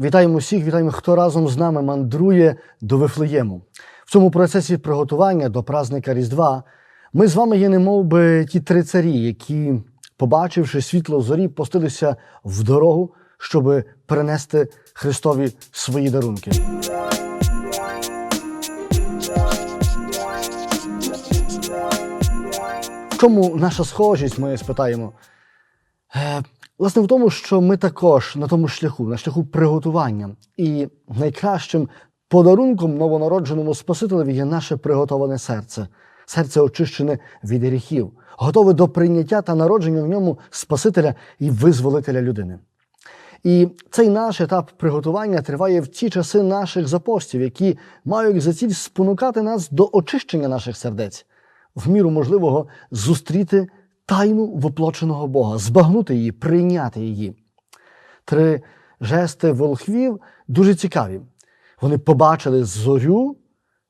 Вітаємо всіх, вітаємо, хто разом з нами мандрує до Вифлеєму. В цьому процесі приготування до празника Різдва ми з вами є немов би ті три царі, які, побачивши світло зорі, пустилися в дорогу, щоб перенести Христові свої дарунки. В чому наша схожість, ми спитаємо? Власне, в тому, що ми також на тому шляху, на шляху приготування. І найкращим подарунком новонародженому Спасителеві є наше приготоване серце, серце очищене від гріхів, готове до прийняття та народження в ньому Спасителя і визволителя людини. І цей наш етап приготування триває в ті часи наших запостів, які мають за ціль спонукати нас до очищення наших сердець, в міру можливого зустріти тайну воплоченого Бога, збагнути її, прийняти її. Три жести волхвів дуже цікаві. Вони побачили зорю,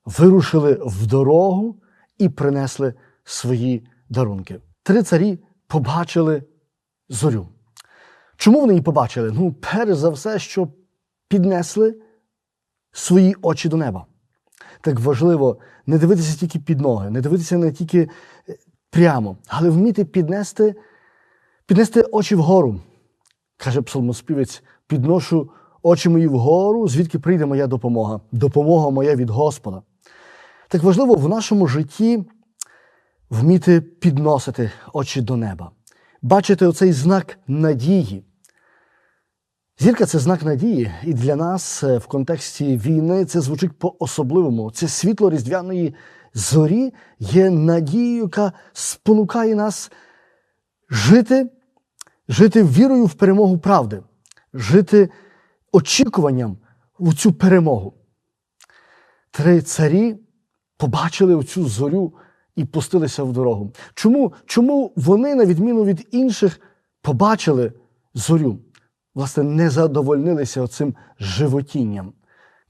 вирушили в дорогу і принесли свої дарунки. Три царі побачили зорю. Чому вони її побачили? Ну, перш за все, що піднесли свої очі до неба. Так важливо не дивитися тільки під ноги, не дивитися не тільки е, прямо, але вміти піднести, піднести очі вгору. Каже псалмоспівець: підношу очі мої вгору, звідки прийде моя допомога. Допомога моя від Господа. Так важливо в нашому житті вміти підносити очі до неба, бачити оцей знак надії. Зірка це знак надії, і для нас е, в контексті війни це звучить по-особливому. Це світло різдвяної зорі є надією, яка спонукає нас жити, жити вірою в перемогу правди, жити очікуванням у цю перемогу. Три царі побачили оцю зорю і пустилися в дорогу. Чому, Чому вони, на відміну від інших, побачили зорю? Власне, не задовольнилися цим животінням.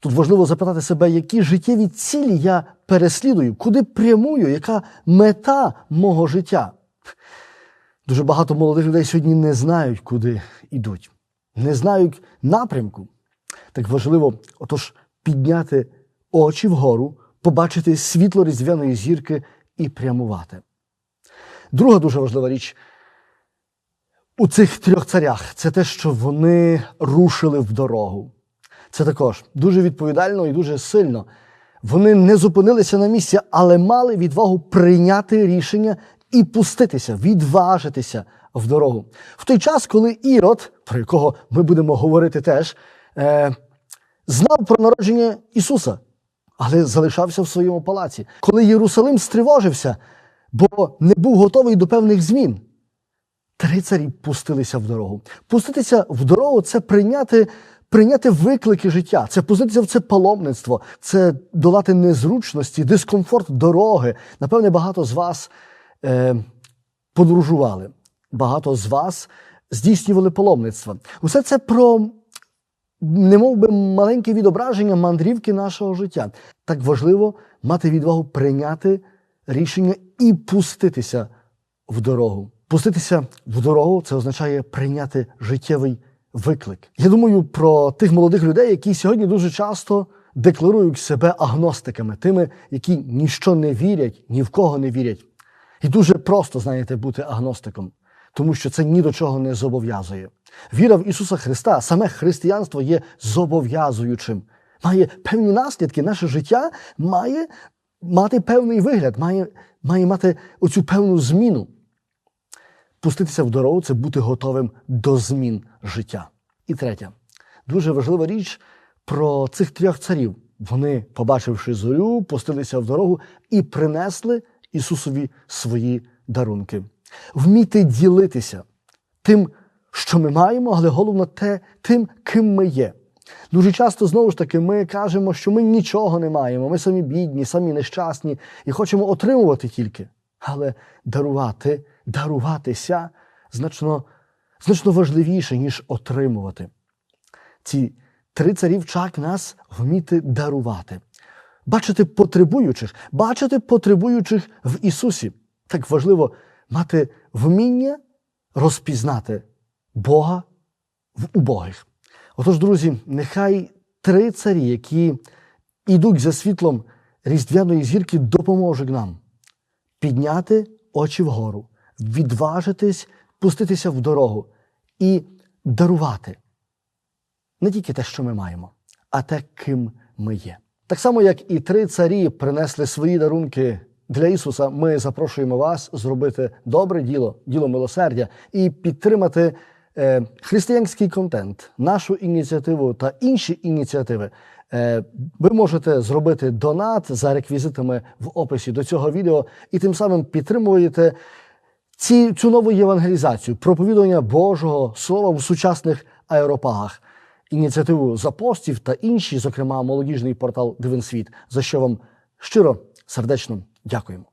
Тут важливо запитати себе, які життєві цілі я переслідую, куди прямую, яка мета мого життя. Дуже багато молодих людей сьогодні не знають, куди йдуть, не знають напрямку. Так важливо, отож, підняти очі вгору, побачити світло різдвяної зірки і прямувати. Друга дуже важлива річ у цих трьох царях це те, що вони рушили в дорогу. Це також дуже відповідально і дуже сильно. Вони не зупинилися на місці, але мали відвагу прийняти рішення і пуститися, відважитися в дорогу. В той час, коли Ірод, про якого ми будемо говорити теж, е, знав про народження Ісуса, але залишався в своєму палаці. Коли Єрусалим стривожився, бо не був готовий до певних змін. Три царі пустилися в дорогу. Пуститися в дорогу це прийняти прийняти виклики життя, це пуститися в це паломництво, це долати незручності, дискомфорт дороги. Напевне, багато з вас е, подорожували, багато з вас здійснювали паломництва. Усе це про немов би маленьке відображення мандрівки нашого життя. Так важливо мати відвагу прийняти рішення і пуститися в дорогу. Пуститися в дорогу це означає прийняти життєвий виклик. Я думаю про тих молодих людей, які сьогодні дуже часто декларують себе агностиками, тими, які ніщо не вірять, ні в кого не вірять. І дуже просто, знаєте, бути агностиком, тому що це ні до чого не зобов'язує. Віра в Ісуса Христа, саме християнство є зобов'язуючим, має певні наслідки. Наше життя має мати певний вигляд, має, має мати оцю певну зміну. Пуститися в дорогу це бути готовим до змін життя. І третя, дуже важлива річ про цих трьох царів. Вони, побачивши зорю, пустилися в дорогу і принесли Ісусові свої дарунки. Вміти ділитися тим, що ми маємо, але головно те, тим, ким ми є. Дуже часто, знову ж таки, ми кажемо, що ми нічого не маємо, ми самі бідні, самі нещасні і хочемо отримувати тільки. Але дарувати, даруватися значно, значно важливіше, ніж отримувати. Ці три царі вчать нас вміти дарувати, бачити потребуючих, бачити потребуючих в Ісусі. Так важливо мати вміння розпізнати Бога в убогих. Отож, друзі, нехай три царі, які йдуть за світлом різдвяної зірки, допоможуть нам підняти очі вгору, відважитись, пуститися в дорогу і дарувати не тільки те, що ми маємо, а те, ким ми є. Так само, як і три царі принесли свої дарунки для Ісуса, ми запрошуємо вас зробити добре діло, діло милосердя і підтримати е, християнський контент, нашу ініціативу та інші ініціативи. Е, ви можете зробити донат за реквізитами в описі до цього відео і тим самим підтримуєте ці, цю нову євангелізацію, проповідування Божого Слова в сучасних аеропагах, ініціативу запостів та інші, зокрема молодіжний портал Дивин Світ, за що вам щиро сердечно дякуємо.